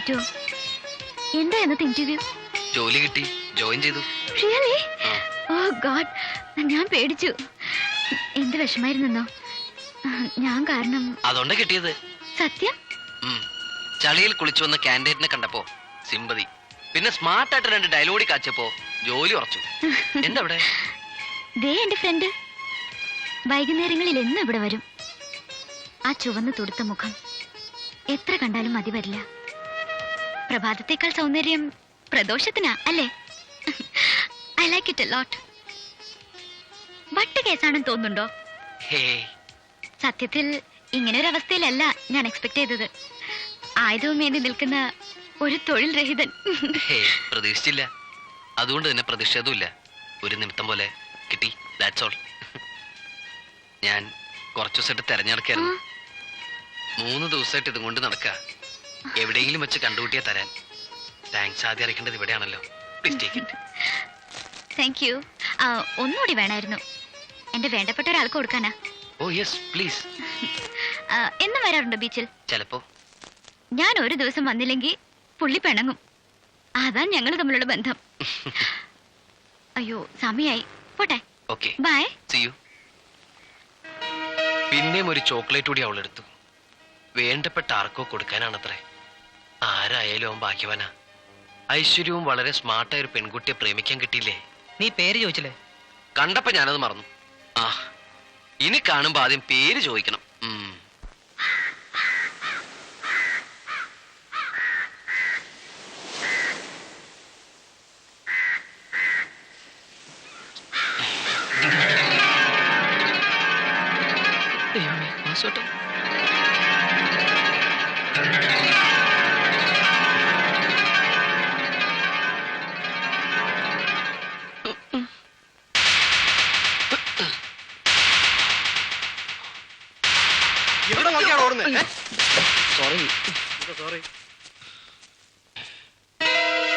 പറ്റുമോ എന്താ ഇന്നത്തെ ഇന്റർവ്യൂ ജോലി കിട്ടി. ജോയിൻ ചെയ്തു. റിയലി ഓ ഗോഡ് ഞാൻ പേടിച്ചു. എന്ത് വിഷമായിരുന്നോ ഞാൻ കാരണം. അതുകൊണ്ട് കിട്ടിയത്. സത്യം? ചളിയിൽ കുളിച്ചു വന്ന കാൻഡിഡേറ്റിനെ കണ്ടപ്പോ സിമ്പതി. പിന്നെ സ്മാർട്ട് ആയിട്ട് രണ്ട് ഡയലോഗി കാച്ചപ്പോ ജോലി ഉറച്ചു. എന്തവിടെ ദേ എന്റെ ഫ്രണ്ട് വൈകുന്നേരങ്ങളിൽ എന്നും ഇവിടെ വരും. ആ ചുവന്ന് തുടുത്ത മുഖം. എത്ര കണ്ടാലും മതി വരില്ല. പ്രഭാതത്തേക്കാൾ സൗന്ദര്യം പ്രദോഷത്തിനാ അല്ലേ? ഐ ലൈക്ക് ഇറ്റ് ലോട്ട് വട്ട് കേസാണെന്ന് തോന്നുന്നുണ്ടോ? സത്യത്തിൽ ഇങ്ങനെ ഒരു അവസ്ഥയിലല്ല ഞാൻ എക്സ്പെക്ട് ചെയ്തത്. ആയുധവും വേണ്ടി നിൽക്കുന്ന ഒരു തൊഴിൽ രഹിതൻ പ്രതീക്ഷിച്ചില്ല. അതുകൊണ്ട് തന്നെ പ്രതിഷേധമില്ല ഒരു നിമിത്തം പോലെ കിട്ടി ദാറ്റ്സ് ഓൾ ഞാൻ കുറച്ചു ദിവസമായിട്ട് തെരഞ്ഞെടുക്കായിരുന്നു മൂന്ന് ദിവസമായിട്ട് ഇതും കൊണ്ട് നടക്കുക. എവിടെയെങ്കിലും വെച്ച് കണ്ടുകൂട്ടിയാ തരാൻ. താങ്ക്സ് ആദ്യം അറിയിക്കേണ്ടത് ഇവിടെയാണല്ലോ. Please take it thank you ഒന്നുകൂടി വേണമായിരുന്നു. എന്റെ വേണ്ടപ്പെട്ട ഒരാൾക്ക് കൊടുക്കാനാ. ഓ യെസ് പ്ലീസ് എന്ന് വരാറുണ്ടോ ബീച്ചിൽ? ചിലപ്പോ. ഞാൻ ഒരു ദിവസം വന്നില്ലെങ്കിൽ പുള്ളി പിണങ്ങും. അതാ ഞങ്ങൾ തമ്മിലുള്ള ബന്ധം. അയ്യോ സമയായി. പോട്ടെ. ഓക്കെ ബൈ സിയു പിന്നെയും ഒരു ചോക്ലേറ്റ് കൂടി അവളെടുത്തു. വേണ്ടപ്പെട്ട ആർക്കോ കൊടുക്കാനാണത്രേ. ആരായാലും അവൻ ഭാഗ്യവാനാ. ഐശ്വര്യവും വളരെ സ്മാർട്ടായ ഒരു പെൺകുട്ടിയെ പ്രേമിക്കാൻ കിട്ടിയില്ലേ? നീ പേര് ചോദിച്ചില്ലേ? കണ്ടപ്പോ ഞാനത് മറന്നു. ആ ഇനി കാണുമ്പോ ആദ്യം പേര് ചോദിക്കണം. ഉം.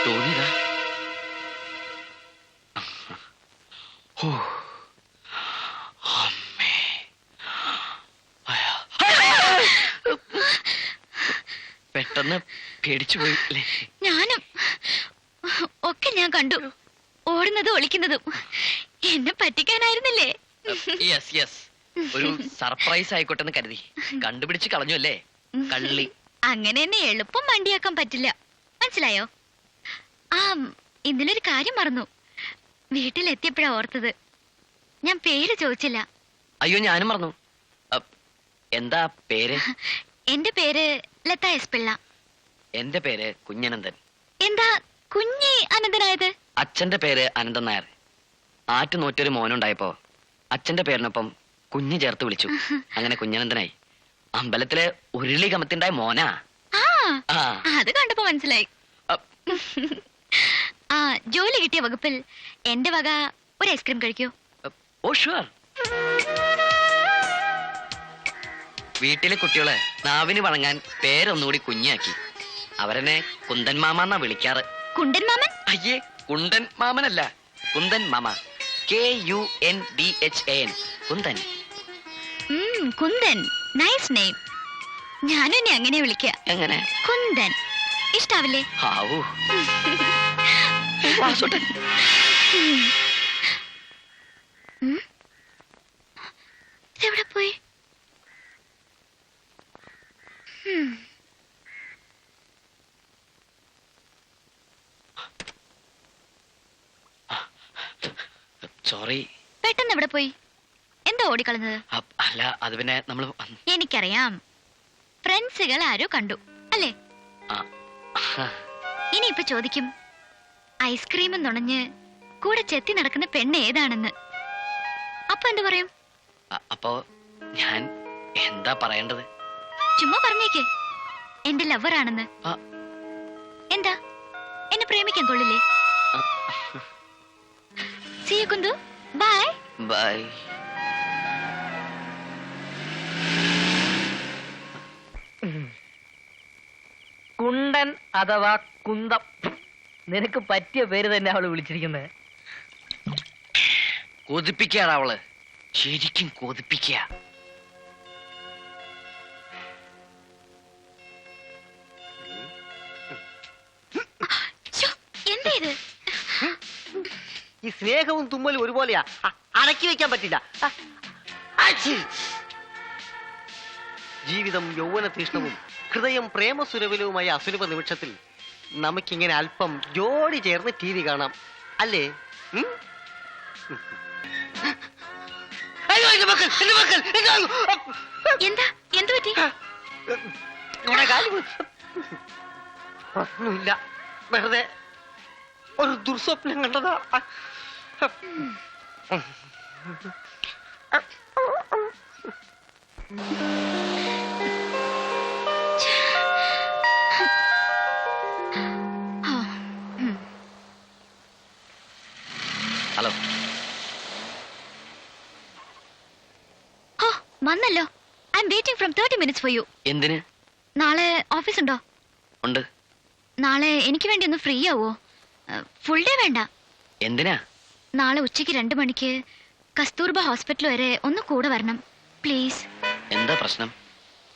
തോന്നിയതാ. ഓ അമ്മേ. പെട്ടെന്ന് പേടിച്ചു പോയി അല്ലേ? ഞാനും. ഒക്കെ ഞാൻ കണ്ടു. ഓടുന്നതും ഒളിക്കുന്നതും. എന്നെ പറ്റിക്കാനായിരുന്നില്ലേ? യെസ് യെസ് ഒരു സർപ്രൈസ് ആയിക്കോട്ടെ എന്ന് കരുതി. കണ്ടുപിടിച്ച് കളഞ്ഞു അല്ലേ? കള്ളി. അങ്ങനെ എന്നെ എളുപ്പം വണ്ടിയാക്കാൻ പറ്റില്ല. മനസ്സിലായോ? ആ ഇന്നലെ കാര്യം മറന്നു. വീട്ടിലെത്തിയപ്പോഴാ ഓർത്തത്. ഞാൻ പേര് ചോദിച്ചില്ല. അയ്യോ ഞാനും മറന്നു. എന്താ പേര്? എന്റെ പേര് ലത എസ് പിള്ള എന്റെ പേര് കുഞ്ഞനന്ദൻ. എന്താ കുഞ്ഞി അനന്തനായത്? അച്ഛന്റെ പേര് അനന്തൻ നായർ. ആറ്റു നൂറ്റൊരു മോനുണ്ടായപ്പോ അച്ഛന്റെ പേരിനൊപ്പം കുഞ്ഞി ചേർത്ത് വിളിച്ചു. അങ്ങനെ കുഞ്ഞനന്ദനായി. അമ്പലത്തിലെ ഉരുളി കമത്തിണ്ടായ മോനാ അത് കണ്ടപ്പോ മനസ്സിലായി. ആ ജോലി കിട്ടിയ വകുപ്പിൽ എന്റെ വക ഒരു ഐസ്ക്രീം കഴിക്കൂ. ഓ ഷുവർ വീട്ടിലെ കുട്ടികളെ നാവിന് വഴങ്ങാൻ പേരൊന്നുകൂടി കുഞ്ഞാക്കി. അവരെന്നെ കുന്തൻ മാമ എന്നാ വിളിക്കാറ്. കുണ്ടൻ മാമൻ? അയ്യേ കുണ്ടൻ മാമനല്ല. Kundan mama. K U N D H N Kunthan. ഉം, കുന്ദൻ നൈസ് നെയിം ഞാനും എന്നെ അങ്ങനെ വിളിക്കുക എങ്ങനെ? കുന്ദൻ ഇഷ്ടാവില്ലേ? ഹാവൂ. വാസുട്ടൻ. ഇതെവിടെ പോയി. സോറി പെട്ടെന്ന് എവിടെ പോയി? എന്താ ഓടിക്കളഞ്ഞത്? അല്ല അത് പിന്നെ നമ്മൾ എനിക്കറിയാം. ഫ്രണ്ട്സുകൾ ആരോ കണ്ടു. അല്ലേ? ഇനി ഇപ്പൊ ചോദിക്കും. ഐസ്ക്രീം നുണഞ്ഞ് കൂടെ ചെത്തി നടക്കുന്ന പെണ്ണ് ഏതാണെന്ന്. അപ്പൊ എന്ത് പറയും? അപ്പോ ഞാൻ എന്താ പറയേണ്ടത്? ചുമ്മാ പറഞ്ഞേക്ക്. എന്റെ ലവർ ആണെന്ന്. ആ. എന്താ? എന്നെ പ്രേമിക്കാൻ കൊള്ളില്ലേ? കുന്തു ബൈ ബൈ കുണ്ടൻ അഥവാ കുന്തം. നിനക്ക് പറ്റിയ പേര് തന്നെ അവൾ വിളിച്ചിരിക്കുന്നത് കൊതിപ്പിക്കാണ് അവൾ. ശരിക്കും കൊതിപ്പിക്കുക ശ്ശോ, എന്താ ഇത്? ഈ സ്നേഹവും തുമ്മലും ഒരുപോലെയാ. അടക്കി വെക്കാൻ പറ്റില്ല. ജീവിതം യൗവന തീഷ്ണവും ഹൃദയം പ്രേമസുരവിലവുമായ അസുലഭ നിമിഷത്തിൽ നമുക്കിങ്ങനെ അല്പം ജോഡി ചേർന്ന് ടി വി കാണാം. അല്ലേ. എന്താ? പറ്റി? ഒന്നുമില്ല വെറുതെ ഒരു ദുർസ്വപ്നം കണ്ടതാ. വന്നല്ലോ. I'm waiting from thirty minutes for you എന്തിന്? നാളെ ഓഫീസ് ഉണ്ടോ. ഉണ്ട് നാളെ എനിക്ക് വേണ്ടി ഒന്ന് ഫ്രീ ആവോ? ഫുൾ ഡേ വേണ്ട. എന്തിനാ? നാളെ ഉച്ചയ്ക്ക് രണ്ട് മണിക്ക് കസ്തൂർബ ഹോസ്പിറ്റൽ വരെ ഒന്ന് കൂടെ വരണം. പ്ലീസ് എന്താ പ്രശ്നം?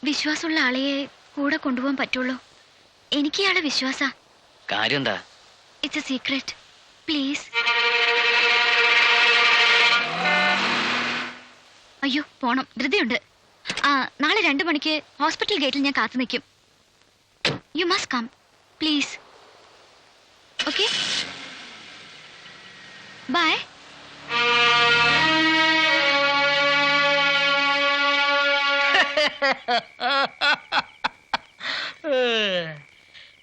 വിശ്വാസമുള്ള ആളെയെ കൂടെ കൊണ്ടുപോകാൻ പറ്റുള്ളൂ. എനിക്ക് ഇയാളെ വിശ്വാസ. കാര്യം എന്താ ഇറ്റ്സ് എ സീക്രട്ട് പ്ലീസ് അയ്യോ പോണം. ധൃതിയുണ്ട്. നാളെ രണ്ടു മണിക്ക് ഹോസ്പിറ്റൽ ഗേറ്റിൽ ഞാൻ കാത്തു നിൽക്കും. You must come please okay bye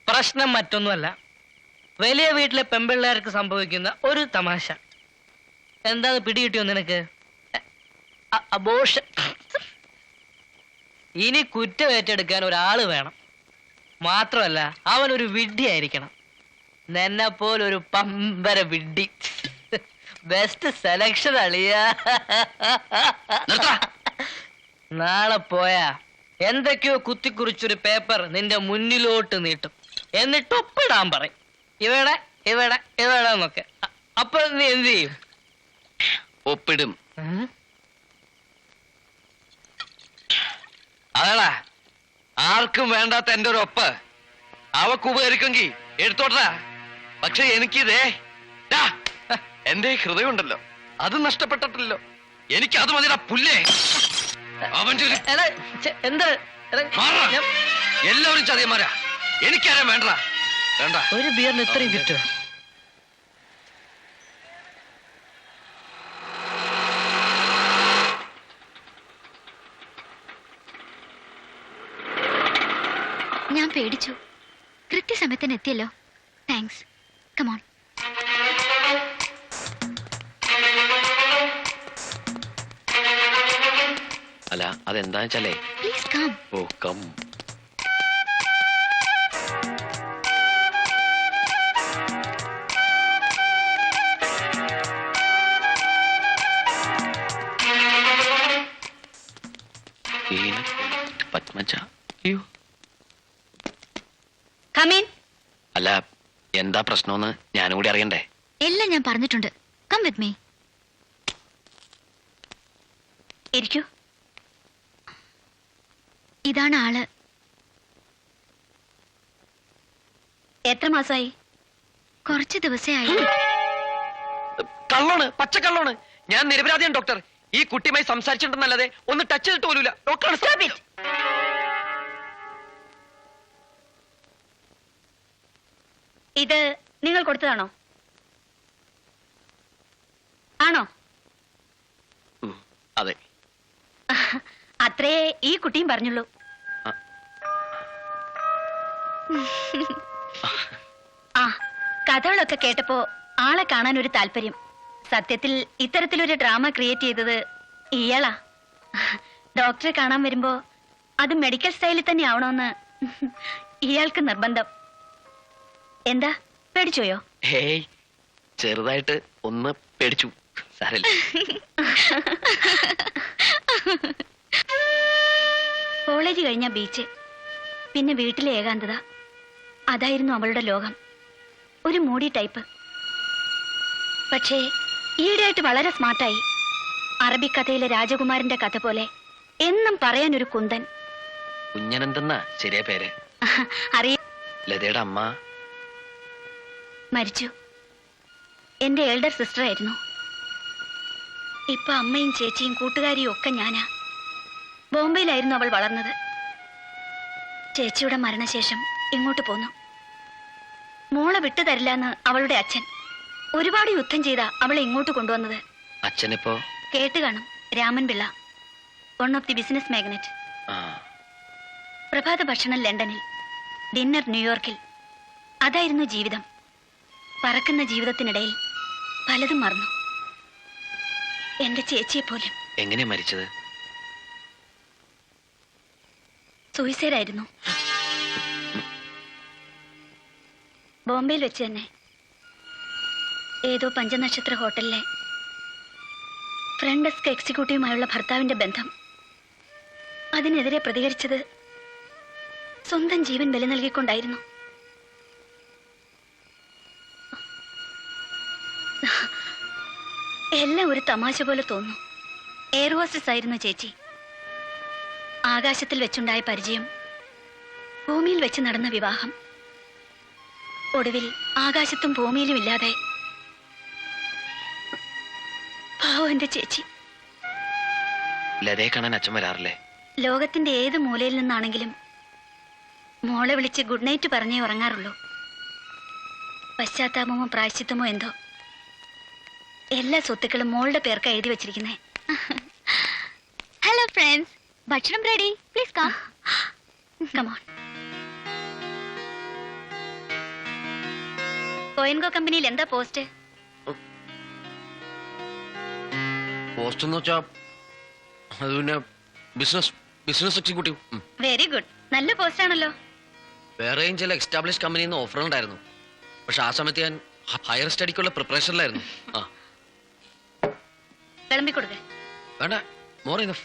പ്രശ്നം മറ്റൊന്നുമല്ല. വലിയ വീട്ടിലെ പെമ്പിള്ളേർക്ക് സംഭവിക്കുന്ന ഒരു തമാശ. എന്താണ് പിടികിട്ടിയോ നിനക്ക്? അബോഷൻ ഇനി കുറ്റം ഏറ്റെടുക്കാൻ ഒരാൾ വേണം. മാത്രമല്ല അവൻ ഒരു വിഡ്ഢി ആയിരിക്കണം നിന്നെ പോലൊരു പമ്പര വിഡ്ഢി. ബെസ്റ്റ് സെലക്ഷൻ അളിയ. നാളെ പോയാ എന്തൊക്കെയോ കുത്തിക്കുറിച്ചൊരു പേപ്പർ നിന്റെ മുന്നിലോട്ട് നീട്ടും. എന്നിട്ട് ഒപ്പിടാൻ പറയും. ഇവിടെ ഇവിടെ ഇവിടെ എന്നൊക്കെ. അപ്പോൾ അപ്പൊ നീ എന്ത് ചെയ്യും? ഒപ്പിടും. അതേടാ. ആർക്കും വേണ്ടാത്ത എന്റെ ഒരു ഒപ്പ്. അവക്ക് ഉപകരിക്കെങ്കിൽ എടുത്തോട്ടാ. പക്ഷെ എനിക്കിതേ എന്റെ ഹൃദയം ഉണ്ടല്ലോ അത് നഷ്ടപ്പെട്ടിട്ടില്ലല്ലോ. എനിക്ക് അത് മതിടാ പുല്ലേ. അവന്റെ ഒരു എടാ, എന്ത്? എടാ, എല്ലാവരും ചതിയന്മാരാ. എനിക്കാരാ വേണ്ട വേണ്ട. ഒരു ബിയറിന് ഇത്രയും കിട്ടുമോ ഞാൻ പേടിച്ചു. കൃത്യസമയത്തിന് എത്തിയല്ലോ താങ്ക്സ് കമോൺ അല്ല അതെന്താ വെച്ചാലേ please come oh come Padmaja. അയ്യോ. കമീൻ അല്ല എന്താ പ്രശ്നമെന്ന് ഞാനും കൂടി അറിയണ്ടേ? എല്ലാം ഞാൻ പറഞ്ഞിട്ടുണ്ട്. കം വിത്ത് മീ ഇരിക്കൂ. ഇതാണ് ആൾ. എത്ര മാസമായി? കുറച്ച് ദിവസമായി കള്ളോണ് പച്ചക്കള്ളോണ്. ഞാൻ നിരപരാധിയാണ് ഡോക്ടർ. ഈ കുട്ടിയുമായി സംസാരിച്ചിട്ടുണ്ടെന്നല്ലാതെ ഒന്ന് ടച്ച് ചെയ്തിട്ട് പോലുമില്ല. ഡോക്ടറാണ് ഇത് നിങ്ങൾ കൊടുത്തതാണോ? ആണോ? അതെ. അത്രേ ഈ കുട്ടിയും പറഞ്ഞുള്ളൂ. ആ. കഥകളൊക്കെ കേട്ടപ്പോ ആളെ കാണാൻ ഒരു താല്പര്യം. സത്യത്തിൽ ഇത്തരത്തിലൊരു ഡ്രാമ ക്രിയേറ്റ് ചെയ്തത് ഇയാളാ. ഡോക്ടറെ കാണാൻ വരുമ്പോ അത് മെഡിക്കൽ സ്റ്റൈലിൽ തന്നെ ആവണമെന്ന് ഇയാൾക്ക് നിർബന്ധം. എന്താ? പേടിച്ചോയോ? ഹേയ് ചെറുതായിട്ട് ഒന്ന് പേടിച്ചു. സാരല്ല. കോളേജ് കഴിഞ്ഞ ബീച്ച് പിന്നെ വീട്ടിലെ ഏകാന്തത. അതായിരുന്നു അവളുടെ ലോകം. ഒരു മൂടി ടൈപ്പ്. പക്ഷേ ഈയിടെയായിട്ട് വളരെ സ്മാർട്ടായി. അറബി കഥയിലെ രാജകുമാരന്റെ കഥ പോലെ എന്നും പറയാൻ ഒരു കുന്തൻ. കുഞ്ഞനെന്തെന്നാ? ശരിയാ പേര്. അറിയ ലതയുടെ അമ്മ. മരിച്ചു. എന്റെ എൽഡർ സിസ്റ്റർ ആയിരുന്നു. ഇപ്പൊ അമ്മയും ചേച്ചിയും കൂട്ടുകാരിയും ഒക്കെ ഞാനാ. ബോംബെയിലായിരുന്നു അവൾ വളർന്നത്. ചേച്ചിയുടെ മരണശേഷം ഇങ്ങോട്ട് പോന്നു. മോളെ വിട്ടു തരില്ലെന്ന് അവളുടെ അച്ഛൻ ഒരുപാട് യുദ്ധം ചെയ്ത അവളെ ഇങ്ങോട്ട് കൊണ്ടുവന്നത്. അച്ഛനിപ്പോ? കേട്ട് കാണും. Raman Pillai. One of the business magnate പ്രഭാത ഭക്ഷണം ലണ്ടനിൽ. ഡിന്നർ ന്യൂയോർക്കിൽ. അതായിരുന്നു ജീവിതം. പറക്കുന്ന ജീവിതത്തിനിടയിൽ പലതും മറന്നു. എന്റെ ചേച്ചിയെ പോലും. എങ്ങനെ മരിച്ചത്? സൂയിസൈഡ് ആയിരുന്നു. ബോംബെയിൽ വെച്ച് തന്നെ ഏതോ പഞ്ചനക്ഷത്ര ഹോട്ടലിലെ ഫ്രണ്ട് ഡെസ്ക് എക്സിക്യൂട്ടീവുമായുള്ള ഭർത്താവിന്റെ ബന്ധം അതിനെതിരെ പ്രതികരിച്ചത് സ്വന്തം ജീവൻ ബലി നൽകിക്കൊണ്ടായിരുന്നു. എല്ലാം ഒരു തമാശ പോലെ തോന്നുന്നു എയർ ഹോസ്റ്റസ് ആയിരുന്നു ചേച്ചി. ആകാശത്തിൽ വെച്ചുണ്ടായ പരിചയം ഭൂമിയിൽ വെച്ച് നടന്ന വിവാഹം. ഒടുവിൽ ആകാശത്തും ഭൂമിയിലും ഇല്ലാതെ പാവം എന്റെ ചേച്ചി. ലതയെ കാണാൻ അച്ഛൻ വരാറില്ലേ? ലോകത്തിന്റെ ഏത് മൂലയിൽ നിന്നാണെങ്കിലും മോളെ വിളിച്ച് ഗുഡ് നൈറ്റ് പറഞ്ഞേ ഉറങ്ങാറുള്ളൂ. പശ്ചാത്താപമോ പ്രായശ്ചിത്തമോ എന്തോ. എല്ലാ സ്വത്തുക്കളും മോളുടെ പേർക്ക് എഴുതി വെച്ചിരിക്കുന്നേ. ഹലോ ഫ്രണ്ട്സ് ഭക്ഷണം ready please come come on Koyenco കമ്പനിയിൽ എന്താ പോസ്റ്റ്? പോസ്റ്റ് എന്ന് വെച്ചാ അത് പിന്നെ business business executive very good നല്ല പോസ്റ്റ് ആണല്ലോ. വേറെയും ചില എക്സ്റ്റാബ്ലിഷ് കമ്പനിയിൽ നിന്ന് ഓഫർ ഉണ്ടായിരുന്നു. പക്ഷെ ആ സമയത്ത് ഞാൻ ഹയർ സ്റ്റഡിക്കുള്ള പ്രിപ്പറേഷനിലായിരുന്നു ആ. വിളമ്പി കൊടുക്ക വേണ്ട മോർ ഇനഫ്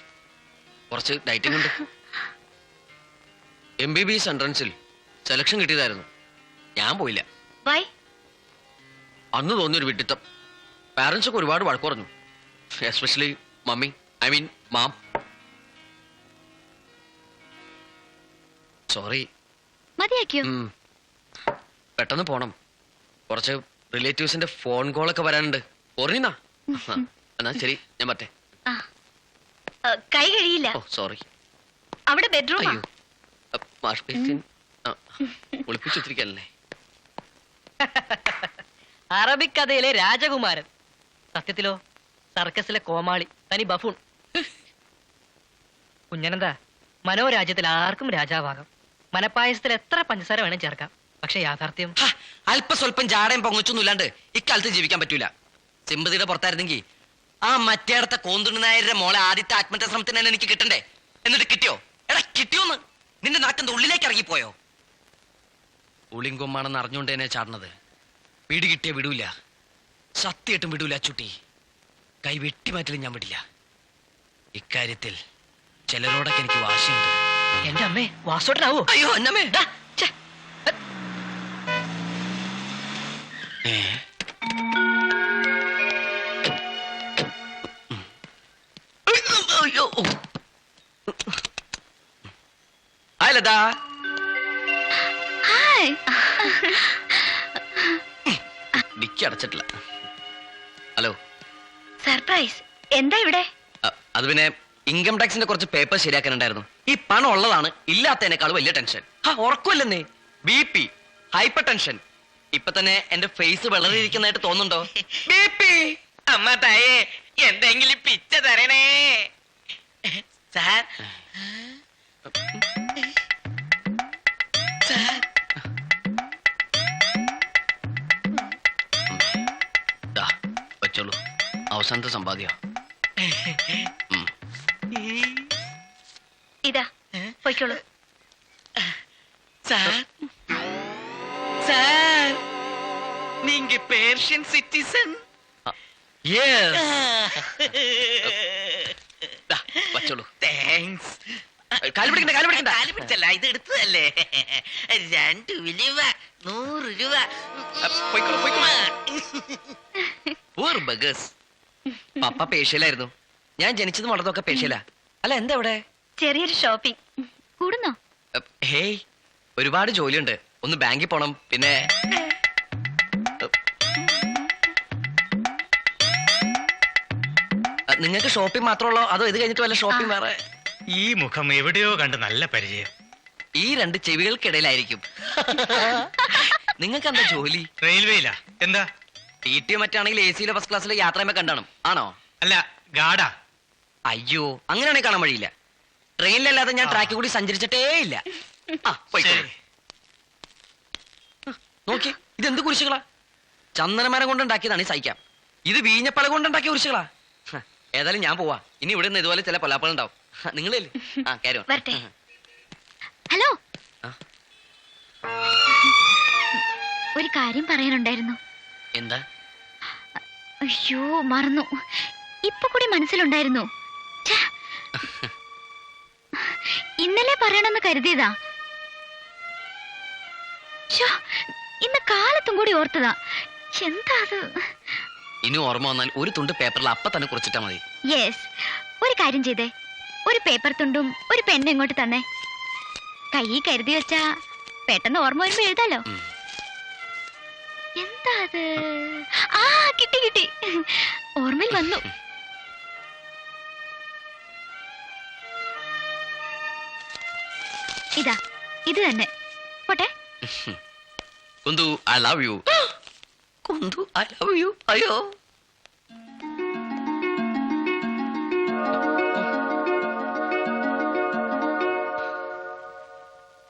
കുറച്ച് ഡയറ്റിംഗ് ഉണ്ട്. എം ബി ബി എസ് എൻട്രൻസിൽ സെലക്ഷൻ കിട്ടിയതായിരുന്നു. ഞാൻ പോയില്ല. വൈ അന്ന് തോന്നിയൊരു വിട്ടിത്തം പാരൻസ് ഒക്കെ ഒരുപാട് വഴക്ക് പറഞ്ഞു. Especially mummy I mean ma'am sorry മതിയാക്കിയോ? പെട്ടെന്ന് പോണം. കുറച്ച് റിലേറ്റീവ്സിന്റെ ഫോൺ കോളൊക്കെ വരാനുണ്ട്. ഓർണിന്നാ എന്നാ ശരി ഞാൻ പറ്റേ ആ. ആ, കൈ കഴിയില്ല. Oh sorry. അവിടെ ബെഡ്റൂമാ? അയ്യോ. വാഷ് ബേസിൻ ഒളിപ്പിച്ചു വെച്ചിരിക്കല്ലേ അറബിക്കഥയിലെ രാജകുമാരൻ. സത്യത്തിലോ? സർക്കസിലെ കോമാളി തനി ബഫൂൺ. കുഞ്ഞനന്താ മനോരാജ്യത്തിൽ ആർക്കും രാജാവാകാം. മനപ്പായസത്തിൽ എത്ര പഞ്ചസാര വേണം ചേർക്കാം. പക്ഷെ യാഥാർത്ഥ്യം അല്പസ്വല്പം ജാടയും പൊങ്ങച്ചൊന്നുമില്ലാണ്ട് ഇക്കാലത്ത് ജീവിക്കാൻ പറ്റൂല. സിമ്പതിയുടെ പുറത്തായിരുന്നെങ്കിൽ ആ മറ്റേടത്തെ കോന്തുണ്ണി നായരുടെ മോളെ ആദ്യത്തെ ആത്മഹത്യ ശ്രമത്തിന് തന്നെ എനിക്ക് കിട്ടണ്ടേ? എന്നിട്ട് കിട്ടിയോ? എടാ കിട്ടിയോന്ന്. നിന്റെ നാട്ടിന്റെ ഉള്ളിലേക്ക് ഇറങ്ങിപ്പോയോ? ഉളിങ്കൊമ്മാണെന്ന് അറിഞ്ഞുകൊണ്ട് തന്നെ ചാടണത് പിടി കിട്ടിയ വിടൂല. സത്യമായിട്ടും വിടൂല ചുട്ടി. കൈ വെട്ടിമാറ്റലും ഞാൻ വിടില്ല. ഇക്കാര്യത്തിൽ ചിലരോടൊക്കെ എനിക്ക് വാശിയുണ്ട്. എന്റെ അമ്മേ വാസോട്ടനാവോ? അയ്യോ എന്നമ്മേ ലതാ ഡിക്കി അടച്ചിട്ടില്ല. ഹലോ. സർപ്രൈസ്. എന്താ ഇവിടെ? അത് പിന്നെ ഇൻകം ടാക്സിന്റെ കുറച്ച് പേപ്പർ ശരിയാക്കാനുണ്ടായിരുന്നു. ഈ പണം ഉള്ളതാണ് ഇല്ലാത്തതിനേക്കാൾ വലിയ ടെൻഷൻ. ആ ഉറക്കമില്ലെന്നേ ബി പി ഹൈപ്പർ ടെൻഷൻ. ഇപ്പൊ തന്നെ എന്റെ ഫേസ് വളരെയിരിക്കുന്നതായിട്ട് തോന്നുന്നുണ്ടോ? B P. അമ്മ തായേ എന്തെങ്കിലും പിച്ച തരണേ. സാർ. അവസാനത്തെ സമ്പാദ്യ ഇതാ പൊയ്ക്കോളൂ സാർ സാർ நீங்க பேர்ஷியன் சிட்டிசன் വെച്ചോളൂ താങ്ക്സ് കാല് പിടിക്കണ്ട കാല് പിടിക്കണ്ട കാല് പിടിച്ചല്ല ഇത് എടുത്തതല്ലേ രണ്ട് വിലുവ നൂറ് രൂപ പോയിക്കോളൂ, പോയിക്കോളൂ. പൂർ ബഗേഴ്സ് പപ്പ പേഷ്യലായിരുന്നു. ഞാൻ ജനിച്ചതും വളർന്നൊക്കെ പേഷ്യല. അല്ല എന്താ ഇവിടെ ചെറിയൊരു ഷോപ്പിംഗ് കൂടുന്നോ? ഹേയ് ഒരുപാട് ജോലിയുണ്ട്. ഒന്ന് ബാങ്കിൽ പോണം പിന്നെ നിങ്ങൾക്ക് ഷോപ്പിംഗ് മാത്രമുള്ളോ അതോ ഇത് കഴിഞ്ഞിട്ട് വല്ല ഷോപ്പിംഗ് വേറെ? ഈ മുഖം എവിടെയോ കണ്ട് നല്ല പരിചയം. ഈ രണ്ട് ചെവികൾക്കിടയിലായിരിക്കും. നിങ്ങൾക്ക് എന്താ ജോലി? റെയിൽവേയിലാ. എന്താ? ടി ടി മറ്റാണെങ്കിൽ എ സിയിലെ ഫസ്റ്റ് ക്ലാസ്സിലെ യാത്രയുമ്പോ കണ്ടാണ്. ആണോ? അല്ല ഗാഡാ. അയ്യോ അങ്ങനെയാണെങ്കിൽ കാണാൻ വഴിയില്ല. ട്രെയിനിലല്ലാതെ ഞാൻ ട്രാക്കിൽ കൂടി സഞ്ചരിച്ചിട്ടേ ഇല്ല. ആ, പോയിക്കോളൂ. ശരി. നോക്കി ഇതെന്ത് കുരിശുകളാ? ചന്ദനമരം കൊണ്ടുണ്ടാക്കിയതാണ് ഈ സഹിക്കാം ഇത് വീഞ്ഞപ്പള കൊണ്ടുണ്ടാക്കിയ കുരിശുകളാ. ഹ, ഏതായാലും ഞാൻ പോവാ. ഇനി ഇവിടെ നിന്ന് ഇതുപോലെ ചില പലാപ്പഴം ഉണ്ടാവും. നിങ്ങളില്ലേ? ആ കാര്യം വരട്ടെ. ഹലോ. ആ? ഒരു കാര്യം പറയാനുണ്ടായിരുന്നു. എന്താ? അയ്യോ മറന്നു. ഇപ്പൊ കൂടി മനസ്സിലുണ്ടായിരുന്നു. ഇന്നലെ പറയണമെന്ന് കരുതിയതാ. ഇന്ന് കാലത്തും കൂടി ഓർത്തതാ. എന്താ അത്? ഇനി ഓർമ്മ വന്നാൽ ഒരു തുണ്ട് പേപ്പറിൽ അപ്പ തന്നെ കുറിച്ചിട്ടാ മതി. യെസ്. ഒരു കാര്യം ചെയ്തേ. ഒരു പേപ്പർ തുണ്ടും ഒരു പെണ്ണും ഇങ്ങോട്ട് തന്നെ. കൈ കരുതി വെച്ചാ പെട്ടെന്ന് ഓർമ്മ വരുമ്പോ എഴുതാലോ. എന്താ അത് ആ കിട്ടി കിട്ടി. ഓർമ്മയിൽ വന്നു. ഇതാ ഇത് തന്നെ. പോട്ടെ. Kunthu I love you Kunthu I love you അയ്യോ.